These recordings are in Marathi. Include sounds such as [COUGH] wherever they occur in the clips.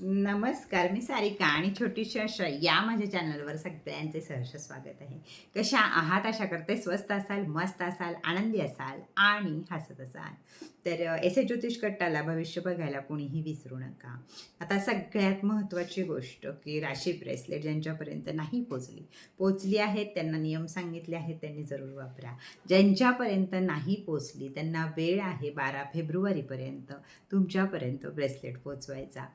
नमस्कार मी सारिका आणि छोटीशी अशा या माझ्या चॅनलवर सगळ्यांचे सहर्ष स्वागत आहे. कशा आहात? अशा करते स्वस्त असाल मस्त असाल आनंदी असाल आणि हसत असाल. तर एस ए ज्योतिष कट्टाला भविष्य बघायला कोणीही विसरू नका. आता सगळ्यात महत्त्वाची गोष्ट की राशी ब्रेसलेट ज्यांच्यापर्यंत नाही पोचली पोचली आहेत त्यांना नियम सांगितले आहेत त्यांनी जरूर वापरा. ज्यांच्यापर्यंत नाही पोचली त्यांना वेळ आहे बारा फेब्रुवारीपर्यंत तुमच्यापर्यंत ब्रेसलेट पोचवायचा.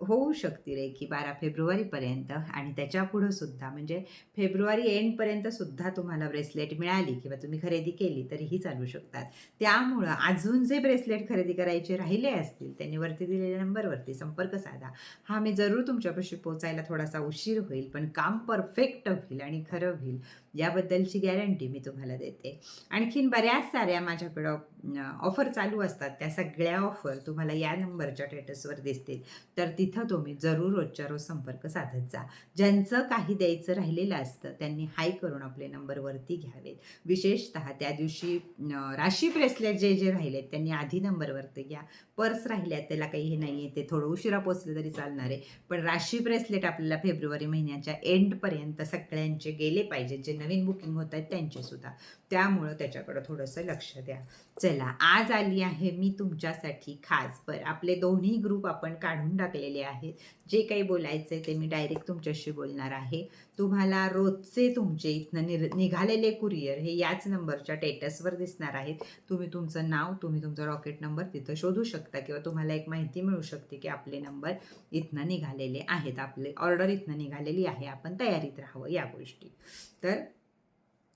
होऊ शकती रे की बारा फेब्रुवारीपर्यंत. आणि त्याच्या पुढं सुद्धा म्हणजे फेब्रुवारी एंडपर्यंत सुद्धा तुम्हाला ब्रेसलेट मिळाली किंवा तुम्ही खरेदी केली तरीही चालू शकतात. त्यामुळं अजून जे ब्रेसलेट खरेदी करायचे राहिले असतील त्यांनी वरती दिलेल्या नंबरवरती संपर्क साधा. हा मी जरूर तुमच्यापाशी पोचायला थोडासा उशीर होईल पण काम परफेक्ट होईल आणि खरं होईल याबद्दलची गॅरंटी मी तुम्हाला देते. आणखीन बऱ्याच साऱ्या माझ्याकडं ऑफर चालू असतात. त्या सगळ्या ऑफर तुम्हाला या नंबरच्या टेटसवर दिसतील. तर ती तिथं तुम्ही जरूर रोजच्या रोज संपर्क साधत जा. ज्यांचं काही द्यायचं राहिलेलं असतं त्यांनी हाय करून आपले नंबरवरती घ्यावेत. विशेषतः त्या दिवशी राशी ब्रेसलेट जे जे राहिलेत त्यांनी आधी नंबरवरती घ्या. पर्स राहिल्यात त्याला काही हे नाही आहे ते थोडं उशिरा पोचले तरी चालणार आहे. पण राशी ब्रेसलेट आपल्याला फेब्रुवारी महिन्याच्या एंडपर्यंत सगळ्यांचे गेले पाहिजेत. जे नवीन बुकिंग होत आहेत त्यांचेसुद्धा. त्यामुळं त्याच्याकडं थोडंसं लक्ष द्या. चला आज आली आहे मी तुमच्यासाठी खास. पर आपले दोन्ही ग्रुप आपण काढून टाकलेले आहेत. जे काही बोलायचं आहे ते मी डायरेक्ट तुमच्याशी बोलणार आहे. तुम्हाला रोजचे तुमचे इथनं निर निघालेले कुरिअर हे याच नंबरच्या टेटसवर दिसणार आहेत. तुम्ही तुमचं नाव तुम्ही तुमचा रॉकेट नंबर तिथं शोधू शकता किंवा तुम्हाला एक माहिती मिळू शकते की आपले नंबर इथनं निघालेले आहेत. आपले ऑर्डर इथनं निघालेली आहे. आपण तयारीत राहावं या गोष्टी. तर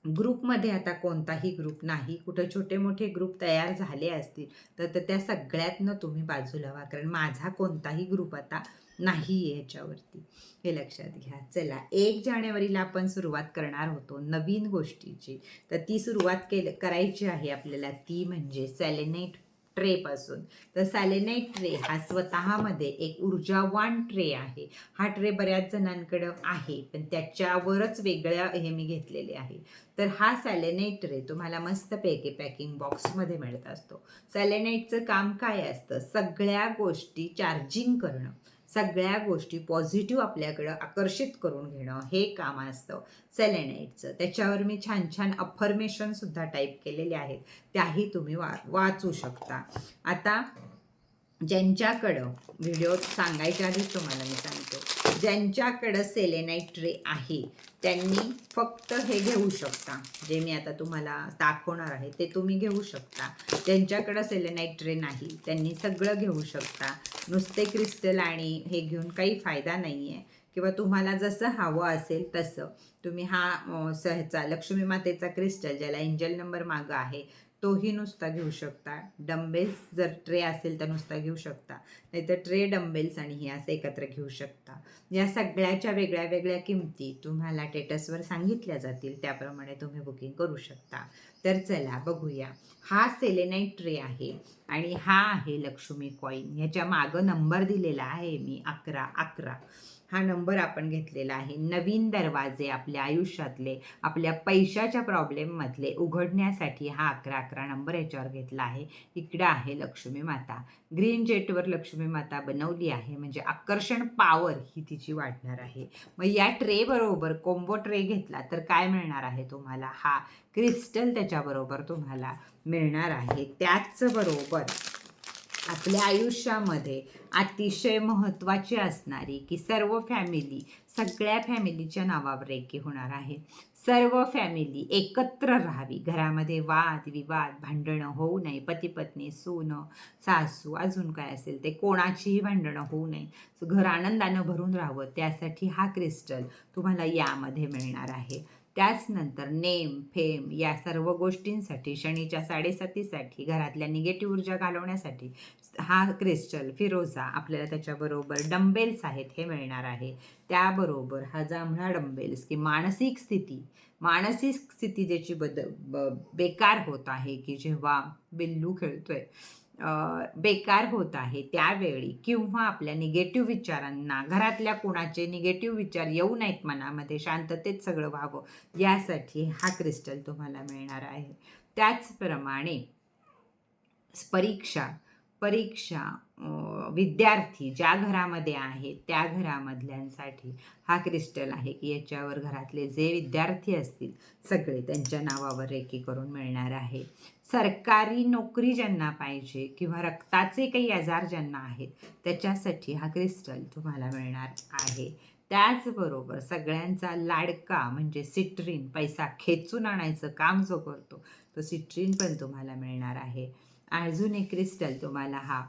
ग्रुपमध्ये आता कोणताही ग्रुप नाही. कुठं छोटे मोठे ग्रुप तयार झाले असतील तर तर त्या सगळ्यातनं तुम्ही बाजूला व्हा कारण माझा कोणताही ग्रुप आता नाही आहे याच्यावरती. हे लक्षात घ्या. चला एक जानेवारीला आपण सुरुवात करणार होतो नवीन गोष्टीची. तर ती सुरुवात केलं करायची आहे आपल्याला. ती म्हणजे सॅलेनेट ट्रेपासून तर सॅलेनाईट ट्रे हा स्वतःमध्ये एक ऊर्जावान ट्रे आहे. हा ट्रे बऱ्याच जणांकडं आहे पण त्याच्यावरच वेगळ्या हे मी घेतलेले आहे. तर हा सॅलेनाईट ट्रे तुम्हाला मस्तपैकी पॅकिंग बॉक्समध्ये मिळत असतो. सॅलेनाईटचं काम काय असतं? सगळ्या गोष्टी चार्जिंग करणं. सगळ्या गोष्टी पॉझिटिव्ह आपल्याकडं आकर्षित करून घेणं हे काम असतं. सेलेनाईटचं त्याच्यावर मी छान छान अफर्मेशनसुद्धा टाईप केलेले आहेत. त्याही तुम्ही वा वाचू शकता. आता ज्यांच्याकडं व्हिडिओ सांगायच्या आधीच तुम्हाला मी सांगतो ज्यांच्याकडं सेलेनाईट ट्रे आहे त्यांनी फक्त हे घेऊ शकता. जे मी आता तुम्हाला दाखवणार आहे ते तुम्ही घेऊ शकता. ज्यांच्याकडं सेलेनाईट ट्रे नाही त्यांनी सगळं घेऊ शकता. नुसते क्रिस्टल आणि हे घेऊन काही फायदा नाही आहे किंवा तुम्हाला जसं हवं असेल तसं. तुम्ही हा सहचा लक्ष्मी मातेचा क्रिस्टल ज्याला एंजल नंबर मागं आहे तोही नुसता घेऊ शकता. डंबेल्स जर ट्रे असेल तर नुसता घेऊ शकता. नाहीतर ट्रे डंबेल्स आणि हे असं एकत्र घेऊ शकता. या सगळ्याच्या वेगळ्या वेगळ्या किमती तुम्हाला टेटसवर सांगितल्या जातील. त्याप्रमाणे तुम्ही बुकिंग करू शकता. तर चला बघूया. हा सेलेनाईट ट्रे आहे आणि हा आहे लक्ष्मी कॉईन ह्याच्या मागं नंबर दिलेला आहे मी अकरा अकरा. हा नंबर आपण घेतलेला आहे. नवीन दरवाजे आपल्या आयुष्यातले आपल्या पैशाच्या प्रॉब्लेममधले उघडण्यासाठी हा अकरा अकरा नंबर याच्यावर घेतला आहे. इकडं आहे लक्ष्मी माता. ग्रीन जेटवर लक्ष्मी माता बनवली आहे. म्हणजे आकर्षण पॉवर ही तिची वाढणार आहे. मग या ट्रेबरोबर कोंबो ट्रे घेतला तर काय मिळणार आहे तुम्हाला? हा क्रिस्टल त्याच्याबरोबर तुम्हाला मिळणार आहे. त्याचबरोबर आपल्या आयुष्यामध्ये अतिशय महत्त्वाची असणारी की सर्व फॅमिली सगळ्या फॅमिलीच्या नावावर एकी होणार आहे. सर्व फॅमिली एकत्र राहावी. घरामध्ये वाद विवाद भांडणं होऊ नये. पती पत्नी सून सासू अजून काय असेल ते कोणाचीही भांडणं होऊ नये. घर आनंदानं भरून राहावं त्यासाठी हा क्रिस्टल तुम्हाला यामध्ये मिळणार आहे. त्याच नंतर नेम फेम या सर्व गोष्टींसाठी शनीच्या साडेसातीसाठी घरातल्या निगेटिव्ह ऊर्जा घालवण्यासाठी हा क्रिस्टल फिरोजा आपल्याला त्याच्याबरोबर डंबेल्स आहेत हे मिळणार आहे. त्याबरोबर हा जांभळा डंबेल्स की मानसिक स्थिती. मानसिक स्थिती ज्याची बद ब बेकार होत आहे की जेव्हा बिल्लू खेळतोय बेकार होत आहे त्यावेळी किंवा आपल्या निगेटिव्ह विचारांना घरातल्या कोणाचे निगेटिव्ह विचार येऊ नयेत मनामध्ये शांततेत सगळं व्हावं यासाठी हा क्रिस्टल तुम्हाला मिळणार आहे. त्याचप्रमाणे परीक्षा परीक्षा विद्यार्थी ज्या घरामध्ये आहेत त्या घरामधल्यांसाठी हा क्रिस्टल आहे की याच्यावर घरातले जे विद्यार्थी असतील सगळे त्यांच्या नावावर रेकी करून मिळणार आहे. सरकारी नोकरी ज्यांना पाहिजे किंवा रक्ताचे काही आजार ज्यांना आहेत त्याच्यासाठी हा क्रिस्टल तुम्हाला मिळणार आहे. त्याचबरोबर सगळ्यांचा लाडका म्हणजे सिट्रीन पैसा खेचून आणायचं काम जो करतो तो सिट्रीन पण तुम्हाला मिळणार आहे. अजून एक क्रिस्टल तुम्हाला हा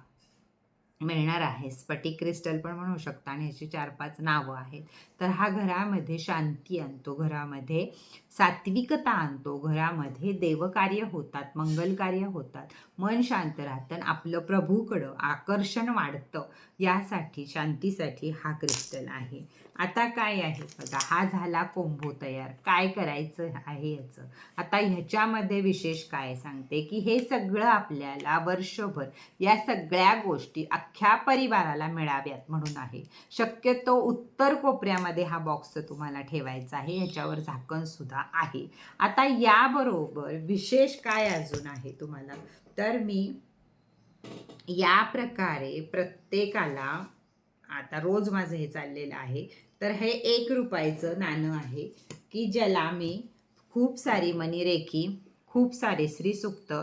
मिळणार आहे. स्फटिक क्रिस्टल पण म्हणू शकता आणि ह्याची चार पाच नावं आहेत. तर हा घरामध्ये शांती आणतो. घरामध्ये सात्विकता आणतो घरामध्ये देवकार्य होतात मंगलकार्य होतात. मन शांत राहतं आपलं प्रभूकडं आकर्षण वाढतं. यासाठी शांतीसाठी हा क्रिस्टल आहे. आता काय आहे? बघा हा झाला कोंभो तयार. काय करायचं आहे याचं? आता ह्याच्यामध्ये विशेष काय सांगते की हे सगळं आपल्याला वर्षभर या सगळ्या गोष्टी अख्ख्या परिवाराला मिळाव्यात म्हणून आहे. शक्यतो उत्तर कोपऱ्यामध्ये हा बॉक्स तुम्हाला ठेवायचा आहे. ह्याच्यावर झाकण सुद्धा आहे. आता याबरोबर विशेष काय अजून आहे तुम्हाला? तर मी या प्रकारे प्रत्येकाला आता रोज माझं हे चाललेलं आहे तर हे एक रुपयाचं नाणं आहे की ज्याला मी खूप सारी मनीरेखी खूप सारे श्रीसुक्त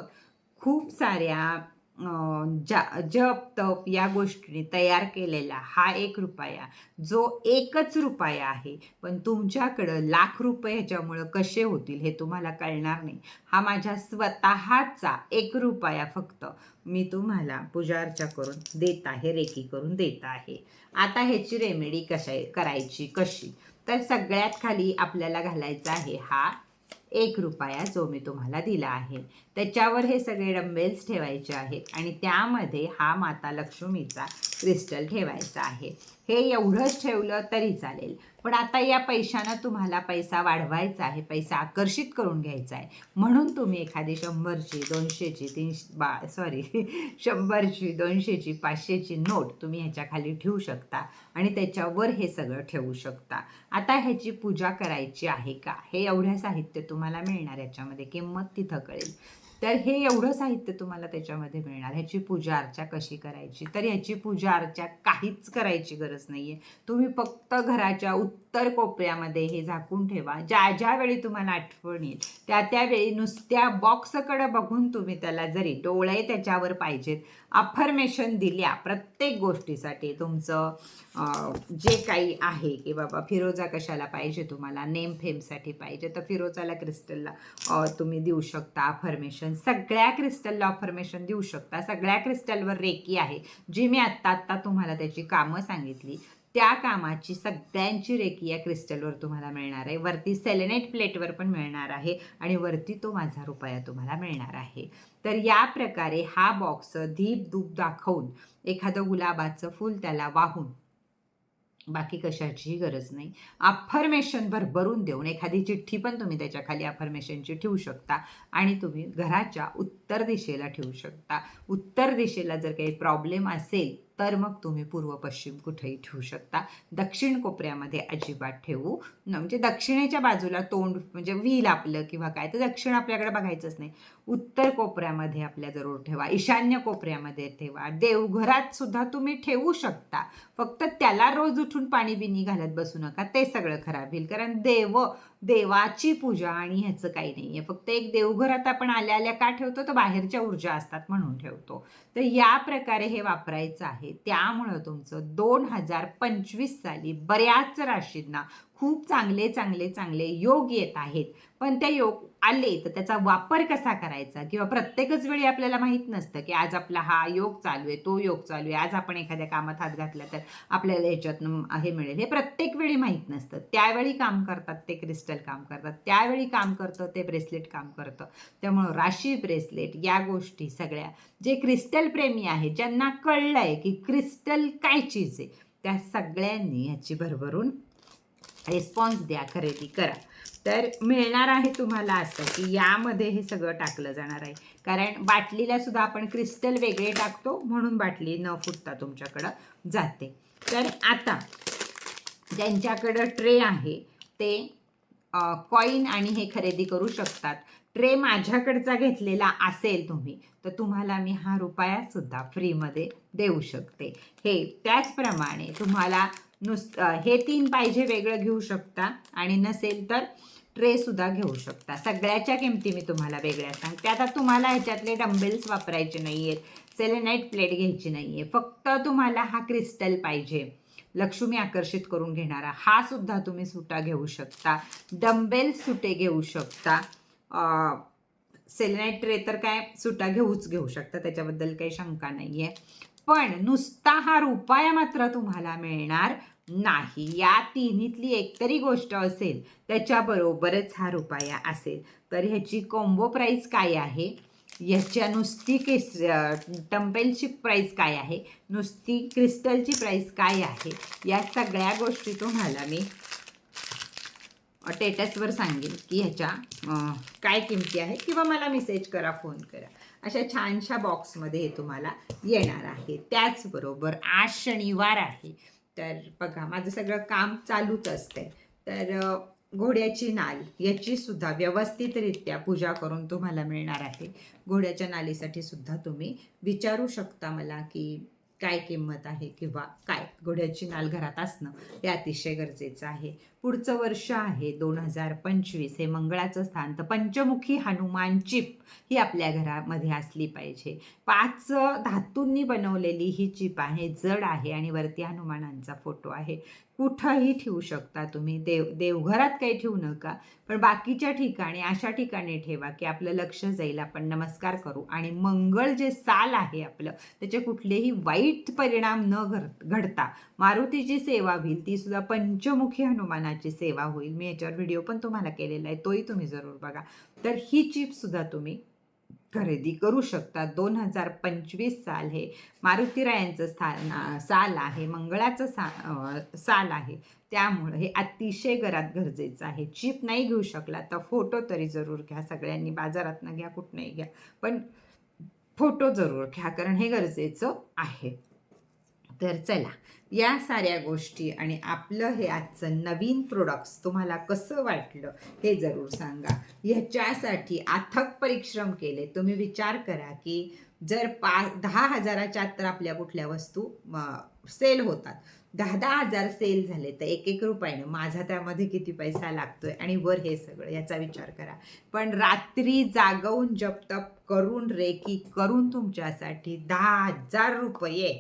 खूप साऱ्या जा जप तप या गोष्टीने तयार केलेला हा एक रुपया. जो एकच रुपया आहे पण तुमच्याकडं लाख रुपये ह्याच्यामुळं कसे होतील हे तुम्हाला कळणार नाही. हा माझ्या स्वतःचा एक रुपया फक्त मी तुम्हाला पूजा अर्चा करून देत आहे रेकी करून देत आहे. आता ह्याची रेमेडी कशा करायची कशी? तर सगळ्यात खाली आपल्याला घालायचा आहे हा एक रुपया जो मी तुम्हाला दिला आहे. त्याच्यावर हे सगळे डंबेल्स ठेवायचे आहेत आणि त्यामध्ये हा माता लक्ष्मीचा क्रिस्टल ठेवायचा आहे. हे एवढंच ठेवलं तरी चालेल. पण आता या पैशानं तुम्हाला पैसा वाढवायचा आहे पैसा आकर्षित करून घ्यायचा आहे. म्हणून तुम्ही एखादी शंभरची दोनशेची तीनशे बा सॉरी [LAUGHS] शंभरची दोनशेची पाचशेची नोट तुम्ही ह्याच्या खाली ठेवू शकता आणि त्याच्यावर हे सगळं ठेवू शकता. आता ह्याची पूजा करायची आहे का? हे एवढं साहित्य तुम्हाला मिळणार याच्यामध्ये किंमत तिथं कळेल. तर हे एवढं साहित्य तुम्हाला त्याच्यामध्ये मिळणार. ह्याची पूजा अर्चा कशी करायची? तर ह्याची पूजा अर्चा काहीच करायची गरज नाही आहे तुम्ही फक्त घराच्या उत्तर कोपऱ्यामध्ये हे झाकून ठेवा. ज्या ज्यावेळी तुम्हाला आठवण येईल त्या त्यावेळी नुसत्या बॉक्सकडे बघून तुम्ही त्याला जरी डोळे त्याच्यावर पाहिजेत अफर्मेशन दिल्या प्रत्येक गोष्टीसाठी तुमचं जे काही आहे की बाबा फिरोजा कशाला पाहिजे तुम्हाला नेम फेमसाठी पाहिजे तर फिरोजाला क्रिस्टलला तुम्ही देऊ शकता अफर्मेशन सगळ्या क्रिस्टलला अफर्मेशन देऊ शकता. सगळ्या क्रिस्टलवर रेकी आहे. जी मी आत्ता आत्ता तुम्हाला त्याची कामं सांगितली त्या कामाची सगळ्यांची रेकी या क्रिस्टलवर तुम्हाला मिळणार आहे. वरती सेलेनेट प्लेटवर पण मिळणार आहे आणि वरती तो माझा रुपया तुम्हाला मिळणार आहे. तर या प्रकारे हा बॉक्स धीप धूप दाखवून एखादं गुलाबाचं फूल त्याला वाहून बाकी कशाचीही गरज नाही. अफर्मेशन भरभरून देऊन एखादी चिठ्ठी पण तुम्ही त्याच्याखाली अफर्मेशनची ठेवू शकता आणि तुम्ही घराच्या उत्तर दिशेला ठेवू शकता. उत्तर दिशेला जर काही प्रॉब्लेम असेल तर मग तुम्ही पूर्व पश्चिम कुठेही ठेवू शकता. दक्षिण कोपऱ्यामध्ये अजिबात ठेवू म्हणजे दक्षिणेच्या बाजूला तोंड म्हणजे व्हील आपलं किंवा काय तर दक्षिण आपल्याकडे बघायचंच नाही. उत्तर कोपऱ्यामध्ये आपल्या जरूर ठेवा ईशान्य कोपऱ्यामध्ये ठेवा. देवघरात सुद्धा तुम्ही ठेवू शकता. फक्त त्याला रोज उठून पाणी बिनी घालत बसू नका ते सगळं खराब होईल. कारण देव देवाची पूजा आणि ह्याचं काही नाही आहे फक्त एक देवघरात आपण आल्या आल्या का ठेवतो तर बाहेरच्या ऊर्जा असतात म्हणून ठेवतो. तर या प्रकारे हे वापरायचं आहे. त्यामुळं तुमचं दोन हजार पंचवीस साली बऱ्याच राशींना खूप चांगले चांगले चांगले योग येत आहेत. पण ते योग आले तर त्याचा वापर कसा करायचा? किंवा प्रत्येकच वेळी आपल्याला माहीत नसतं की आज आपला हा योग चालू आहे तो योग चालू आहे. आज आपण एखाद्या कामात हात घातला तर आपल्याला याच्यातनं हे मिळेल. हे प्रत्येक वेळी माहीत नसतं. त्यावेळी काम करतात ते क्रिस्टल काम करतात. त्यावेळी काम करतं ते ब्रेसलेट काम करतं. त्यामुळं राशी ब्रेसलेट या गोष्टी सगळ्या जे क्रिस्टल प्रेमी आहेत ज्यांना कळलं आहे की क्रिस्टल काय चीज आहे त्या सगळ्यांनी ह्याची भरभरून रिस्पॉन्स द्या खरेदी करा. तर मिळणार आहे तुम्हाला असं की यामध्ये हे सगळं टाकलं जाणार आहे. कारण बाटलीला सुद्धा आपण क्रिस्टल वेगळे टाकतो म्हणून बाटली न फुटता तुमच्याकडं जाते. तर आता ज्यांच्याकडं ट्रे आहे ते कॉईन आणि हे खरेदी करू शकतात. ट्रे माझ्याकडचा घेतलेला असेल तुम्ही तर तुम्हाला मी हा रुपयासुद्धा फ्रीमध्ये देऊ शकते. हे त्याचप्रमाणे तुम्हाला नुस हे तीन पाहिजे वेगळं घेऊ शकता. आणि नसेल तर ट्रेसुद्धा घेऊ शकता. सगळ्याच्या किमती मी तुम्हाला वेगळ्या सांगते. आता तुम्हाला ह्याच्यातले डंबेल्स वापरायचे नाही आहेत सेलेनाईट प्लेट घ्यायची नाही आहे फक्त तुम्हाला हा क्रिस्टल पाहिजे. लक्ष्मी आकर्षित करून घेणारा. हा सुद्धा तुम्ही सुटा घेऊ शकता. डंबेल सुटे घेऊ शकता. सेलेनाईट ट्रे तर काय सुटा घेऊच घेऊ शकता. त्याच्याबद्दल काही शंका नाही आहे पण नुसता हा रुपया मात्र तुम्हाला मिळणार नाही. या तिन्हीतली एकतरी गोष्ट असेल त्याच्याबरोबरच हा रुपया असेल. तर ह्याची कॉम्बो प्राईस काय आहे? ह्याच्या नुसती केस टम्पेलची प्राईस काय आहे? नुसती क्रिस्टलची प्राईस काय आहे? या सगळ्या गोष्टी तुम्हाला मी टेटसवर सांगेल की ह्याच्या काय किमती आहेत किंवा मला मेसेज करा फोन करा. अशा छानशा बॉक्समध्ये हे तुम्हाला येणार आहे. त्याचबरोबर आज शनिवार आहे. तर बघा माझं सगळं काम चालूच असतंय. तर घोड्याची नाल याची सुद्धा व्यवस्थितरित्या पूजा करून तुम्हाला मिळणार आहे. घोड्याच्या नालीसाठी सुद्धा तुम्ही विचारू शकता मला की काय किंमत आहे किंवा काय घोड्याची नाल घरात असणं हे अतिशय गरजेचं आहे. पुढचं वर्ष आहे दोन हजार पंचवीस. हे मंगळाचं स्थान. तर पंचमुखी हनुमान चिप ही आपल्या घरामध्ये असली पाहिजे. पाच धातूंनी बनवलेली ही चिप आहे जड आहे आणि वरती हनुमानांचा फोटो आहे. कुठंही ठेवू शकता तुम्ही. देव देवघरात काही ठेवू नका. पण बाकीच्या ठिकाणी अशा ठिकाणी ठेवा की आपलं लक्ष जाईल. आपण नमस्कार करू. आणि मंगळ जे साल आहे आपलं त्याचे कुठलेही वाईट परिणाम न घर घडता मारुतीची सेवा होईल. ती सुद्धा पंचमुखी हनुमानाची सेवा होईल. मी याच्यावर व्हिडिओ पण तुम्हाला केलेला आहे. तोही तुम्ही जरूर बघा. तर ही चिप सुद्धा तुम्ही खरेदी करू शकतात. दोन हजार पंचवीस साल हे मारुतीरायांचं स्थान साल आहे मंगळाचं सा साल आहे. त्यामुळं हे अतिशय घरात गरजेचं आहे. चिप नाही घेऊ शकला तर फोटो तरी जरूर घ्या. सगळ्यांनी बाजारातनं घ्या कुठनंही घ्या. पण फोटो जरूर घ्या कारण हे गरजेचं आहे. तर चला या साऱ्या गोष्टी आणि आपलं हे आजचं नवीन प्रोडक्ट्स तुम्हाला कसं वाटलं हे जरूर सांगा. ह्याच्यासाठी अथक परिश्रम केले. तुम्ही विचार करा की जर पा दहा हजाराच्या तर आपल्या कुठल्या वस्तू सेल होतात. दहा दहा हजार सेल झाले तर एक एक रुपयानं माझा त्यामध्ये किती पैसा लागतोय आणि वर हे सगळं याचा विचार करा. पण रात्री जागवून जपतप करून रेकी करून तुमच्यासाठी दहा हजार रुपये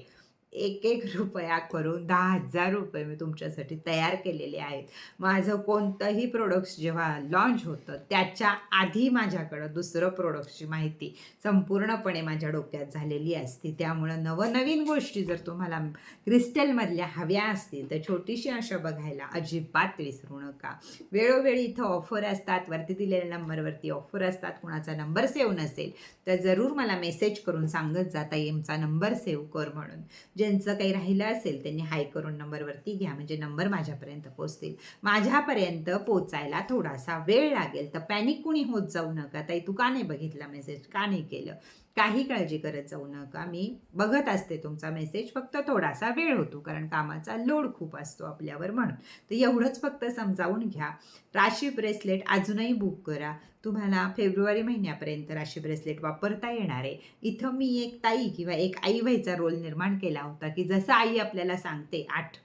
एक एक रुपया करून दहा हजार रुपये मी तुमच्यासाठी तयार केलेले आहेत. माझं कोणतंही प्रोडक्ट्स जेव्हा लॉन्च होतं त्याच्या आधी माझ्याकडं दुसरं प्रोडक्टची माहिती संपूर्णपणे माझ्या डोक्यात झालेली असते. त्यामुळं नवनवीन गोष्टी जर तुम्हाला क्रिस्टलमधल्या हव्या असतील तर छोटीशी अशा बघायला अजिबात विसरू नका. वेळोवेळी इथं ऑफर असतात वरती दिलेल्या नंबरवरती ऑफर असतात कुणाचा नंबर सेव्ह नसेल तर जरूर मला मेसेज करून सांगत जाता येमचा नंबर सेव्ह कर म्हणून. ज्यांचं काही राहिलं असेल त्यांनी हाय करून नंबरवरती घ्या. म्हणजे नंबर माझ्यापर्यंत पोचतील माझ्यापर्यंत पोचायला थोडासा वेळ लागेल. तर पॅनिक कुणी होत जाऊ नका. ताई तू का नाही बघितला मेसेज का नाही केलं? काही काळजी करत जाऊ नका. मी बघत असते तुमचा मेसेज फक्त थोडासा वेळ होतो कारण कामाचा लोड खूप असतो आपल्यावर म्हणून. तर एवढंच फक्त समजावून घ्या. राशी ब्रेसलेट अजूनही बुक करा. तुम्हाला फेब्रुवारी महिन्यापर्यंत राशी ब्रेसलेट वापरता येणार आहे. इथं मी एक ताई किंवा एक आई व्हायचा रोल निर्माण केला होता की जसं आई आपल्याला सांगते आठ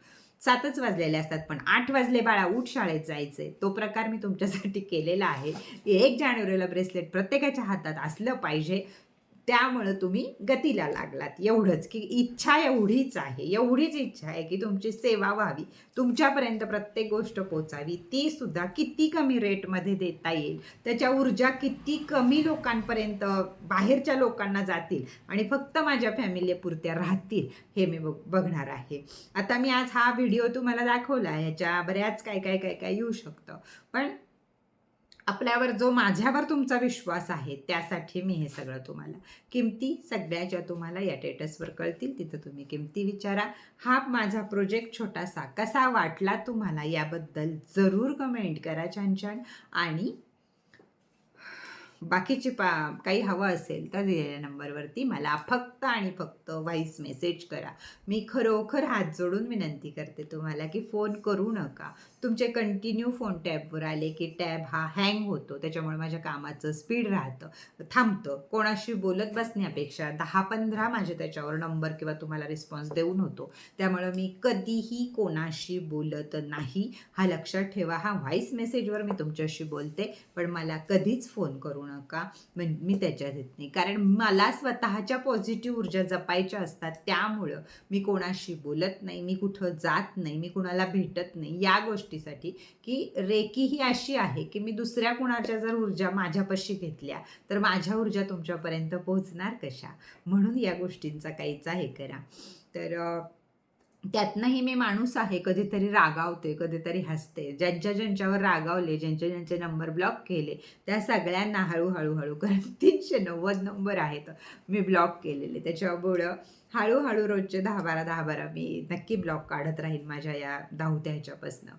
सातच वाजलेले असतात पण आठ वाजले बाळा उठ शाळेत जायचे तो प्रकार मी तुमच्यासाठी केलेला आहे. एक जानेवारीला ब्रेसलेट प्रत्येकाच्या हातात असलं पाहिजे. त्यामुळं तुम्ही गतीला लागलात. एवढंच की इच्छा एवढीच आहे. एवढीच इच्छा आहे की तुमची सेवा व्हावी. तुमच्यापर्यंत प्रत्येक गोष्ट पोचावी. ती सुद्धा किती कमी रेटमध्ये देता येईल. त्याच्या ऊर्जा किती कमी लोकांपर्यंत बाहेरच्या लोकांना जातील आणि फक्त माझ्या फॅमिलीपुरत्या राहतील हे मी बघ बघणार आहे. आता मी आज हा व्हिडिओ तुम्हाला दाखवला ह्याच्या बऱ्याच काय काय काय काय येऊ शकतं. पण आपल्यावर जो माझ्यावर तुमचा विश्वास आहे त्यासाठी मी हे सगळं तुम्हाला किमती सगळ्याच्या तुम्हाला या टेटसवर कळतील तिथं तुम्ही किमती विचारा. हा माझा प्रोजेक्ट छोटासा कसा वाटला तुम्हाला याबद्दल जरूर कमेंट करा छान छान. आणि बाकीची पा काही हवं असेल तर दिलेल्या नंबरवरती मला फक्त आणि फक्त व्हॉईस मेसेज करा. मी खरोखर हात जोडून विनंती करते तुम्हाला की फोन करू नका. तुमचे कंटिन्यू फोन टॅबवर आले की टॅब हा हँग होतो त्याच्यामुळे माझ्या कामाचं स्पीड राहतं थांबतं. कोणाशी बोलत बसण्यापेक्षा दहा पंधरा माझे त्याच्यावर नंबर किंवा तुम्हाला रिस्पॉन्स देऊन होतो. त्यामुळं मी कधीही कोणाशी बोलत नाही. हा लक्षात ठेवा हा व्हॉईस मेसेजवर मी तुमच्याशी बोलते पण मला कधीच फोन करू नका. का मी त्याच्यात येत नाही. कारण मला स्वतःच्या पॉझिटिव्ह ऊर्जा जपायच्या असतात. त्यामुळं मी कोणाशी बोलत नाही मी कुठं जात नाही मी कुणाला भेटत नाही. या गोष्टीसाठी की रेकी ही अशी आहे की मी दुसऱ्या कुणाच्या जर ऊर्जा माझ्यापाशी घेतल्या तर माझ्या ऊर्जा तुमच्यापर्यंत पोहोचणार कशा? म्हणून या गोष्टींचा काहीचा हे करा. तर त्यातनंही मी माणूस आहे कधीतरी रागावते कधीतरी हसते. ज्यांच्या ज्यांच्यावर रागावले ज्यांचे ज्यांचे नंबर ब्लॉक केले त्या सगळ्यांना हळूहळू हळू कारण [LAUGHS] तीनशे नव्वद नंबर आहेत मी ब्लॉक केलेले. त्याच्यामुळं हळूहळू रोजचे दहा बारा दहा बारा मी नक्की ब्लॉक काढत राहीन माझ्या या धावत्या ह्याच्यापासनं.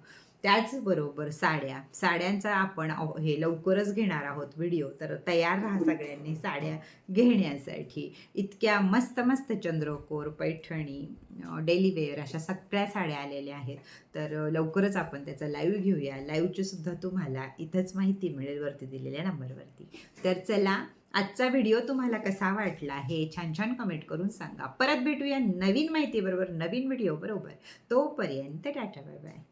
त्याचबरोबर साड्या साड्यांचा आपण हे लवकरच घेणार आहोत व्हिडिओ. तर तयार राहा सगळ्यांनी साड्या घेण्यासाठी. इतक्या मस्त मस्त चंद्रकोर पैठणी डेली वेअर अशा सगळ्या साड्या आलेल्या आहेत. तर लवकरच आपण त्याचा लाईव्ह घेऊया. लाईव्हची सुद्धा तुम्हाला इथंच माहिती मिळेल वरती दिलेल्या नंबरवरती. तर चला आजचा व्हिडिओ तुम्हाला कसा वाटला हे छान छान कमेंट करून सांगा. परत भेटूया नवीन माहितीबरोबर नवीन व्हिडिओ बरोबर. तोपर्यंत टाटा बाय बाय.